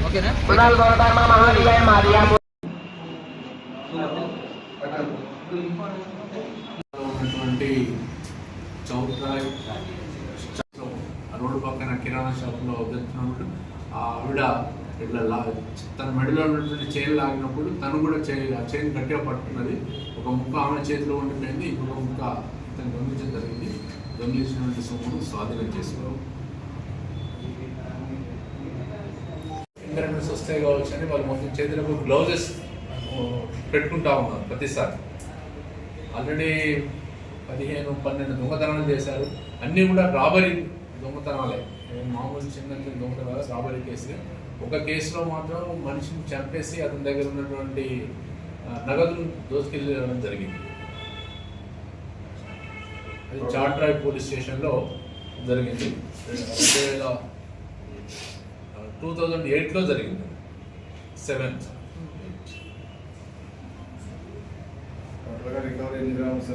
Okay. ఉన్నటువంటి చౌట్రాయ్ road పక్కన కిరాణా షాప్లో వెళ్తున్నప్పుడు ఆ ఆవిడ ఇట్లా లా తన మెడలో ఉన్నటువంటి చైన్ లాగినప్పుడు తను కూడా చైన్ ఆ చైన్ గట్టిగా పట్టుకున్నది. ఒక ముక్క ఆమె చేతిలో ఉండిపోయింది ఇంకొక ముక్క ఇతను దొంగిలించడం జరిగింది దొంగిలించినటువంటి సొమ్మును స్వాధీనం చేసుకున్నాం ఇంటర్నెట్స్ వస్తాయి కావచ్చు అని వాళ్ళు మొత్తం చేతులకు గ్లౌజెస్ పెట్టుకుంటా ఉన్నారు ప్రతిసారి. ఆల్రెడీ పదిహేను పన్నెండు దొంగతనాలు చేశారు. అన్నీ కూడా రాబరీ దొంగతనాలే. మామూలు చిన్న చిన్న దొంగతనాలు రాబరీ కేసు ఒక కేసులో మాత్రం మనిషిని చంపేసి అతని దగ్గర ఉన్నటువంటి నగదును దోసుకెళ్ళడం జరిగింది. అది చాట్రాయ్ పోలీస్ స్టేషన్లో జరిగింది. రెండు వేల టూ థౌజండ్ ఎయిట్లో జరిగింది.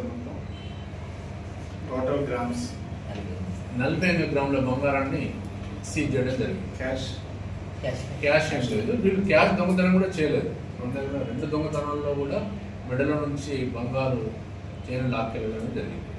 మొత్తం? టోటల్ గ్రామ్స్ నలభై ఎనిమిది గ్రాముల బంగారాన్ని సీజ్ చేయడం జరిగింది. క్యాష్ క్యాష్ ఏం లేదు. వీళ్ళు క్యాష్ దొంగతనం కూడా చేయలేదు. రెండు రెండు దొంగతనాల్లో కూడా మెడలో నుంచి బంగారు చైన్ లాక్కెళ్ళడం జరిగింది.